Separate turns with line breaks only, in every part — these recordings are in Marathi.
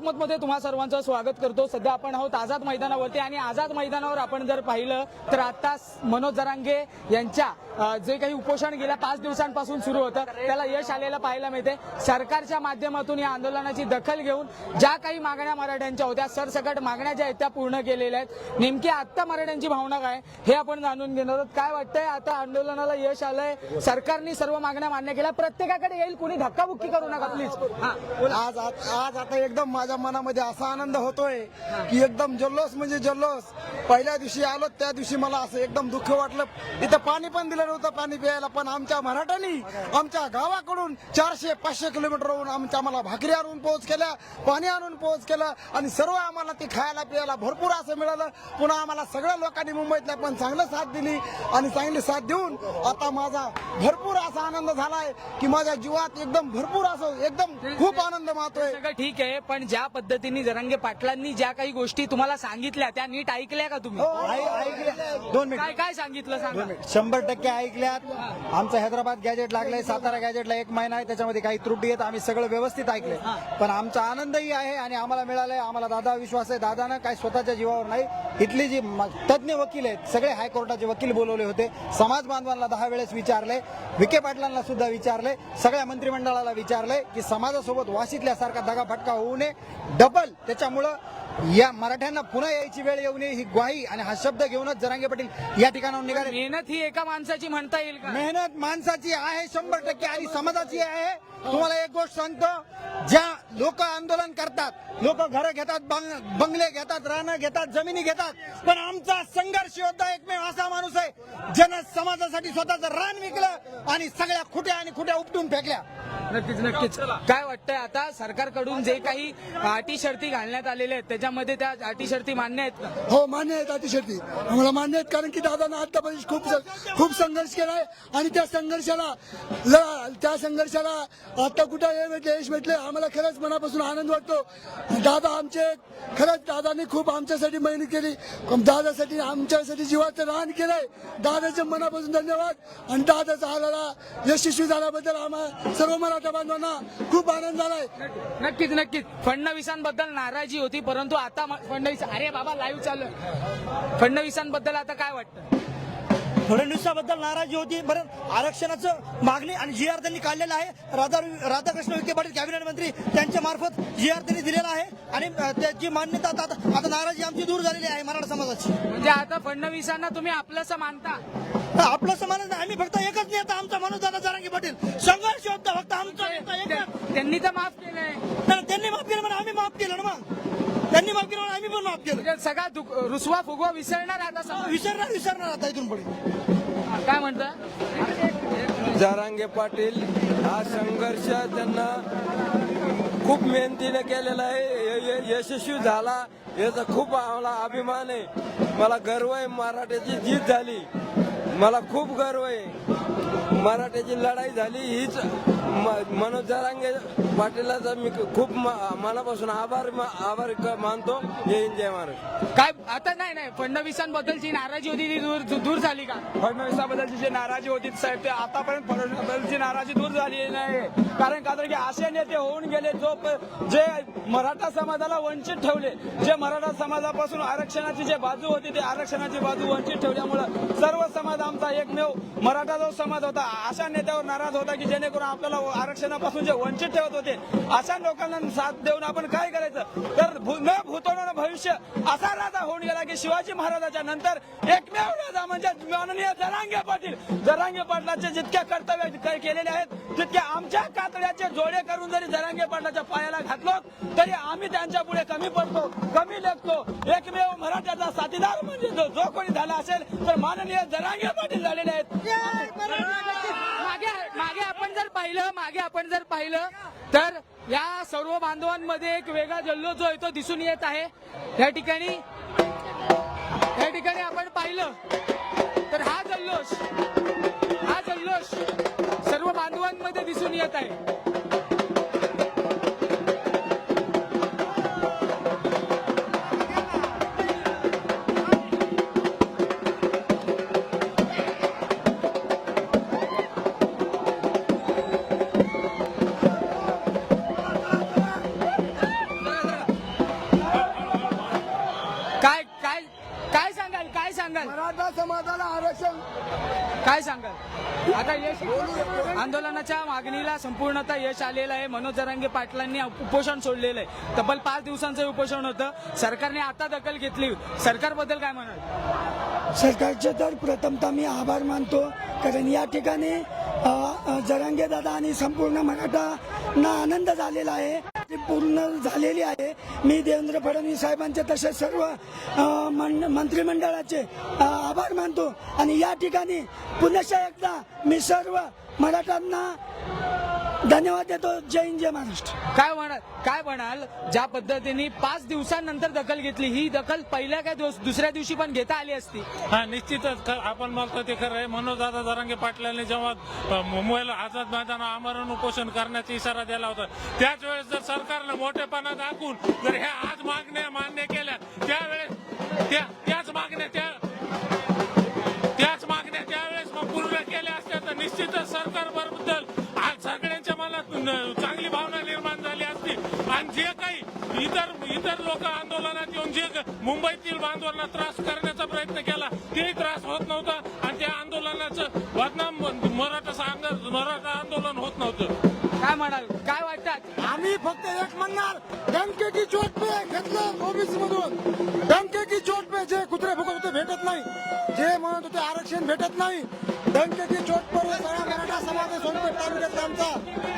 लोकमतमध्ये तुम्हा सर्वांचं स्वागत करतो. सध्या आपण आहोत आझाद मैदानावरती आणि आझाद मैदानावर आपण जर पाहिलं तर आता मनोज जरांगे यांच्या जे काही उपोषण गेल्या पाच दिवसांपासून सुरू होतं त्याला यश आलेलं पाहायला मिळते. सरकारच्या माध्यमातून या आंदोलनाची दखल घेऊन ज्या काही मागण्या मराठ्यांच्या होत्या सरसकट मागण्या ज्या आहेत त्या पूर्ण केलेल्या आहेत. नेमकी आत्ता मराठ्यांची भावना काय हे आपण जाणून घेणार आहोत. काय वाटतंय आता आंदोलनाला यश आलंय सरकारने सर्व मागण्या मान्य केल्या प्रत्येकाकडे येईल कोणी धक्काबुक्की करू नका प्लीज
आज आज आज आता एकदम माझ्या मनामध्ये असा आनंद होतोय की एकदम जल्लोष म्हणजे जल्लोष. पहिल्या दिवशी आलो त्या दिवशी मला असं एकदम दुःख वाटलं. इथं पाणी पण दिलं नव्हतं पाणी प्यायला पण आमच्या मराठ्यांनी आमच्या गावाकडून चारशे पाचशे किलोमीटरहून आमच्या आम्हाला भाकरी आणून पोहोच केल्या पाणी आणून पोहोच केलं आणि सर्व आम्हाला ते खायला प्यायला भरपूर असं मिळालं. पुन्हा आम्हाला सगळ्या लोकांनी मुंबईतल्या पण चांगलं साथ दिली आणि चांगली साथ देऊन आता माझा भरपूर असा आनंद झालाय की माझ्या जीवात एकदम भरपूर असं एकदम खूप आनंद
सगळं ठीक आहे पण ज्या पद्धतीने जरंगे पाटलांनी ज्या काही गोष्टी तुम्हाला सांगितल्या त्या नीट ऐकल्या का तुम्ही?
ऐकल्या. दोन मिनिट.
काय काय सांगितलं सांगा.
शंभर टक्के ऐकल्यात. आमचं हैदराबाद गॅजेट लागलंय सातारा गॅजेटला एक महिना आहे त्याच्यामध्ये काही त्रुटी आहेत आम्ही सगळं व्यवस्थित ऐकलंय. पण आमचा आनंदही आहे आणि आम्हाला मिळालंय आम्हाला दादा विश्वास आहे दादानं काय स्वतःच्या जीवावर नाही इथली जी म- तज्ज्ञ वकील आहेत सगळे हायकोर्टाचे वकील बोलवले होते समाज बांधवांना दहा वेळेस विचारले विखे पाटलांना सुद्धा विचारले सगळ्या मंत्रिमंडळाला विचारले की समाजासोबत वाशीतल्यासारखा दगाफटका होऊ नये डबल. त्याच्यामुळं या मराठ्यांना पुन्हा यायची वेळ येऊ नये ही ग्वाही आणि हा शब्द घेऊनच जरांगे पाटील या ठिकाणाहून निघाले.
मेहनत ही एका माणसाची म्हणता येईल का?
मेहनत माणसाची आहे शंभर टक्के आणि समाजाची आहे. तुम्हाला एक गोष्ट सांगतो ज्या लोक आंदोलन करतात लोक घरं घेतात बंग- बंगले घेतात रानं घेतात जमिनी घेतात पण आमचा संघर्ष योद्धा एकमेव असा माणूस आहे ज्यानं समाजासाठी स्वतःचं रान विकलं आणि सगळ्या खुट्या आणि खुट्या उपटून फेकल्या.
नक्कीच नक्कीच. काय वाटतंय आता सरकारकडून जे काही अटी शर्ती घालण्यात आलेल्या आहेत त्याच्यामध्ये त्या अटी शर्ती मान्य आहेत का?
हो मान्य आहेत अतिशर्ती आम्हाला मान्य आहेत कारण की दादानं आतापर्यंत खूप खूप संघर्ष केलाय आणि त्या संघर्षाला ल- त्या संघर्षाला आता कुठं हे भेटले यश भेटले आम्हाला खरंच मनापासून आनंद वाटतो. दादा आमचे खरंच दादाने खूप आमच्यासाठी मेहनत केली. दादासाठी आमच्यासाठी जीवाचं रान केलंय. दादाच्या मनापासून धन्यवाद. आणि दादाचा हा यशस्वी झाल्याबद्दल आम्हा सर्व मला मराठा बांधवांना. खूप आनंद झालाय.
नक्कीच नक्कीच. फडणवीसांबद्दल नाराजी होती परंतु आता फडणवीस अरे बाबा लाईव्ह चालू. फडणवीसांबद्दल आता काय वाटतं?
फडणवीसाबद्दल नाराजी होती बरं आरक्षणाचं मागणी आणि जी आर त्यांनी काढलेलं आहे. राधा राधाकृष्ण विखे पाटील कॅबिनेट मंत्री त्यांच्या मार्फत जी आर त्यांनी दिलेला आहे. आणि त्याची मान्यता आता नाराजी आमची दूर झालेली आहे मराठा समाजाची.
म्हणजे आता फडणवीसांना तुम्ही आपलंसं मानता?
आपलं समाज नाही. आम्ही फक्त एकच नेता आमचा मनोज दादा जरांगी पाटील संघर्ष होता फक्त आमचा नेता एकच
त्यांनी तर माफ केलंय.
तर त्यांनी माफ केलं म्हणून आम्ही माफ केलं ना मग. त्यांनी माफ केलं म्हणून आम्ही पण माफ केलं.
म्हणजे सगळा दुख- रुसवा फुगवा विसरणार आता समाज.
विसरणार विसरणार आता इथून पुढे.
काय म्हणता
जारांगे पाटील हा संघर्ष त्यांना खूप मेहनतीने केलेला आहे. य- य- यशस्वी झाला याचा खूप आम्हाला अभिमान आहे. मला गर्व आहे मराठ्याची जीत झाली. मला खूप गर्व आहे. मराठ्याची लढाई झाली हीच मनोज जरांगे पाटीलाचा मी खूप म- मनापासून आभार आभार क- मानतो. जय हिंद जय महाराष्ट्र
काय आता नाही नाही. फडणवीसांबद्दलची नाराजी होती ती दूर दूर झाली का?
फडणवीसाबद्दलची जी नाराजी होती साहेब ते आतापर्यंत फडणवीसाबद्दलची नाराजी दूर झाली नाही. कारण का तर की असे नेते होऊन गेले जो प- जे मराठा समाजाला वंचित ठेवले जे मराठा समाजापासून आरक्षणाची जे बाजू होती ते आरक्षणाची बाजू वंचित ठेवल्यामुळं सर्व समाज आमचा एकमेव मराठा जो समाज होता अशा नेत्यावर नाराज होता की जेणेकरून आपल्याला आरक्षणापासून जे वंचित ठेवत होते अशा लोकांना साथ देऊन आपण काय करायचं? तर न भूतवणारं भविष्य असा राजा होऊन गेला की शिवाजी महाराजाच्या नंतर एकमेव राजा म्हणजे माननीय जरांगे पाटील. जरांगे पाटलाचे जितके कर्तव्य केलेले आहेत तितके आमच्या कातड्याचे जोडे करून जरी जरांगे पाटलाच्या पायाला घातलो तरी आम्ही त्यांच्या पुढे कमी पडतो कमी लेखतो. एकमेव मराठ्याचा साथीदार म्हणजे जो जो कोणी झाला असेल तर माननीय जरांगे पाटील झालेले आहेत
मागे मागे आपण जर पाहिलं मागे आपण जर पाहिलं तर या सर्व बांधवांमध्ये एक वेगळा जल्लोष जो आहे तो दिसून येत आहे. या ठिकाणी या ठिकाणी आपण पाहिलं तर हा जल्लोष हा जल्लोष सर्व बांधवांमध्ये दिसून येत आहे. काय सांगाल? आता यश आंदोलनाच्या मागणीला संपूर्णतः यश आलेलं आहे. मनोज जरांगे पाटलांनी उपोषण सोडलेलं आहे. तब्बल पाच दिवसांचं उपोषण होतं. सरकारने आता दखल घेतली. सरकारबद्दल काय म्हणाल?
सरकारचे तर प्रथमतः मी आभार मानतो. कारण या ठिकाणी जरांगे दादा आणि संपूर्ण मराठांना आनंद झालेला आहे. ती पूर्ण झालेली आहे. मी देवेंद्र फडणवीस साहेबांचे तसेच सर्व मंत्रिमंडळाचे आभार मानतो. आणि या ठिकाणी पुनश्च एकदा मी सर्व मराठांना धन्यवाद देतो. जय हिंद जय महाराष्ट्र.
काय म्हणाल काय म्हणाल? ज्या पद्धतीने पाच दिवसांनंतर दखल घेतली ही दखल पहिल्या काय दिवस दुसऱ्या दिवशी पण घेता आली असती.
हा निश्चितच. ख- आपण बोलतो ते खरं आहे. मनोजदादा जरांगे पाटलांनी जेव्हा अ, मुंबईला आझाद मैदान आमरण उपोषण करण्याचा इशारा दिला होता त्याच वेळेस जर सरकारनं मोठेपणा दाखवून जर ह्या आज मागण्या मान्य केल्या त्यावेळेस त्या त्याच मागण्या त्या चांगली भावना निर्माण झाली असती. आणि जे काही इतर इतर लोक आंदोलनात येऊन जे मुंबईतील बांधवांना त्रास करण्याचा प्रयत्न केला तेही त्रास होत नव्हता आणि त्या आंदोलनाचं बदनाम मराठा सांग मराठा आंदोलन होत नव्हतं.
काय म्हणाल? काय वाटतात
आम्ही फक्त एक म्हणणार डंके की चोट पे घेतलं ओबीसी मधून. डंके की चोट पे जे कुत्रे फुकत होते भेटत नाही जे म्हणत होते आरक्षण भेटत नाही डंके की चोट पर सगळा मराठा समाज सोनपेठ तालुक्यातला आमचा.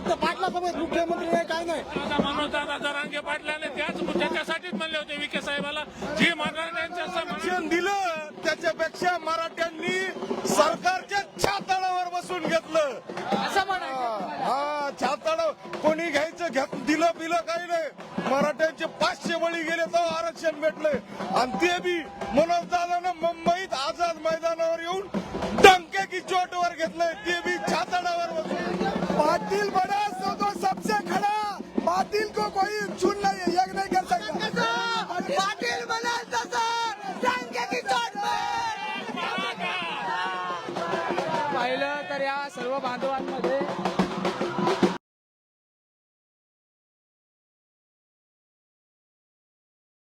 फक्त पाटलासोबत मुख्यमंत्री नाही काय नाही.
आता मनोजदादा जरांगे पाटलाने त्याच त्याच्यासाठीच म्हणले होते विखे साहेबाला जी
आरक्षण दिलं त्याच्यापेक्षा मराठ्यांनी सरकारच्या छाताडावर बसून घेतलं.
असं म्हणायचं
हा छाताड कोणी घ्यायचं घेत दिलं बिलं काही नाही. मराठ्यांचे पाचशे बळी गेले तर आरक्षण भेटलंय. आणि ते बी मनोज दादानं मुंबईत आझाद मैदानावर येऊन डंके की चोटवर घेतलंय. ते बी छाताडावर बसून.
पाटिल
सर्व बांधवांमध्ये